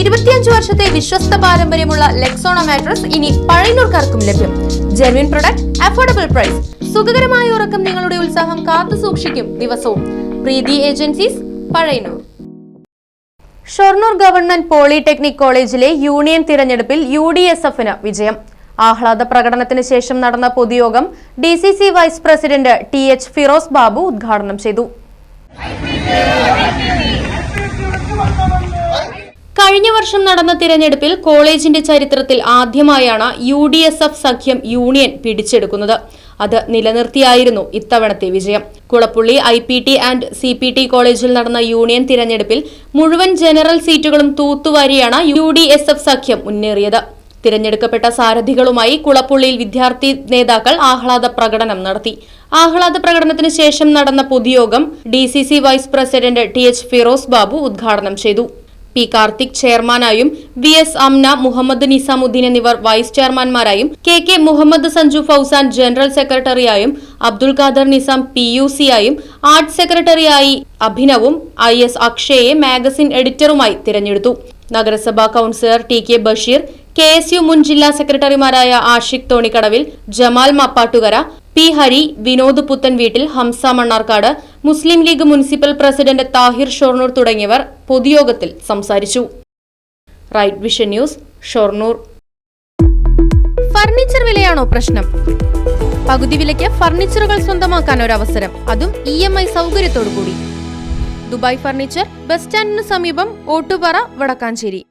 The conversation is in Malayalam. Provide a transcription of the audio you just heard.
ഇരുപത്തിയഞ്ച് വർഷത്തെ വിശ്വസ്ത പാരമ്പര്യമുള്ള ലെക്സോണ മാട്രസ് ഇനി പഴയനൂർക്കാർക്കും ലഭ്യം. ജെർവിൻ പ്രൊഡക്റ്റ് അഫോർഡബിൾ പ്രൈസ് സുഖകരമായ ഉറക്കം നിങ്ങളുടെ ഉത്സാഹം കാത്തു സൂക്ഷിക്കും ദിവസവും. Preethi agencies Pazhayannur Shoranur government polytechnic കോളേജിലെ യൂണിയൻ തിരഞ്ഞെടുപ്പിൽ യു ഡി എസ് എഫിന് വിജയം. ആഹ്ലാദ പ്രകടനത്തിന് ശേഷം നടന്ന പൊതുയോഗം D C C vice president T H Firoz Babu ഉദ്ഘാടനം ചെയ്തു. കഴിഞ്ഞ വർഷം നടന്ന തിരഞ്ഞെടുപ്പിൽ കോളേജിന്റെ ചരിത്രത്തിൽ ആദ്യമായാണ് യു ഡി എസ് എഫ് സഖ്യം യൂണിയൻ പിടിച്ചെടുക്കുന്നത്. അത് നിലനിർത്തിയായിരുന്നു ഇത്തവണത്തെ വിജയം. Kulappully I P T and C P T കോളേജിൽ നടന്ന യൂണിയൻ തിരഞ്ഞെടുപ്പിൽ മുഴുവൻ ജനറൽ സീറ്റുകളും തൂത്തുവാരിയാണ് യു ഡി എസ് എഫ് സഖ്യം മുന്നേറിയത്. തിരഞ്ഞെടുക്കപ്പെട്ട സാരഥികളുമായി കുളപ്പുള്ളിയിൽ വിദ്യാർത്ഥി നേതാക്കൾ ആഹ്ലാദ പ്രകടനം നടത്തി. ആഹ്ലാദ പ്രകടനത്തിന് ശേഷം നടന്ന പൊതുയോഗം D C C vice president T H Firoz Babu ഉദ്ഘാടനം ചെയ്തു. പി കാർത്തിക് ചെയർമാനായും വി എസ് അംന മുഹമ്മദ് നിസാമുദ്ദീൻ എന്നിവർ vice ചെയർമാൻമാരായും K K Muhammad Sanju Fouzan general സെക്രട്ടറിയായും Abdul Khader Nizam P U സിയായും ആർട്ട് സെക്രട്ടറിയായി അഭിനവും ഐ എസ് അക്ഷയെ മാഗസിൻ എഡിറ്ററുമായി തിരഞ്ഞെടുത്തു. നഗരസഭാ councillor T K Basheer K S U മുൻ ജില്ലാ സെക്രട്ടറിമാരായ Ashiq Thonikkadavil Jamal Mappattukara P Hari Vinod Puthan Veettil Hamsa Mannarkkad Muslim League municipal president Thahir Shoranur തുടങ്ങിയവർ പൊതുയോഗത്തിൽ സംസാരിച്ചു. Right vision news Shoranur. Furniture വിലയാണോ പ്രശ്നം? പകുതി വിലയ്ക്ക് ഫർണിച്ചറുകൾ സ്വന്തമാക്കാൻ ഒരു അവസരം അതും ഇ എം ഐ സൗകര്യത്തോടു കൂടി ദുബായ് ഫർണിച്ചർ ബസ് സ്റ്റാൻഡിന് സമീപം ഓട്ടുപാറ വടക്കാഞ്ചേരി.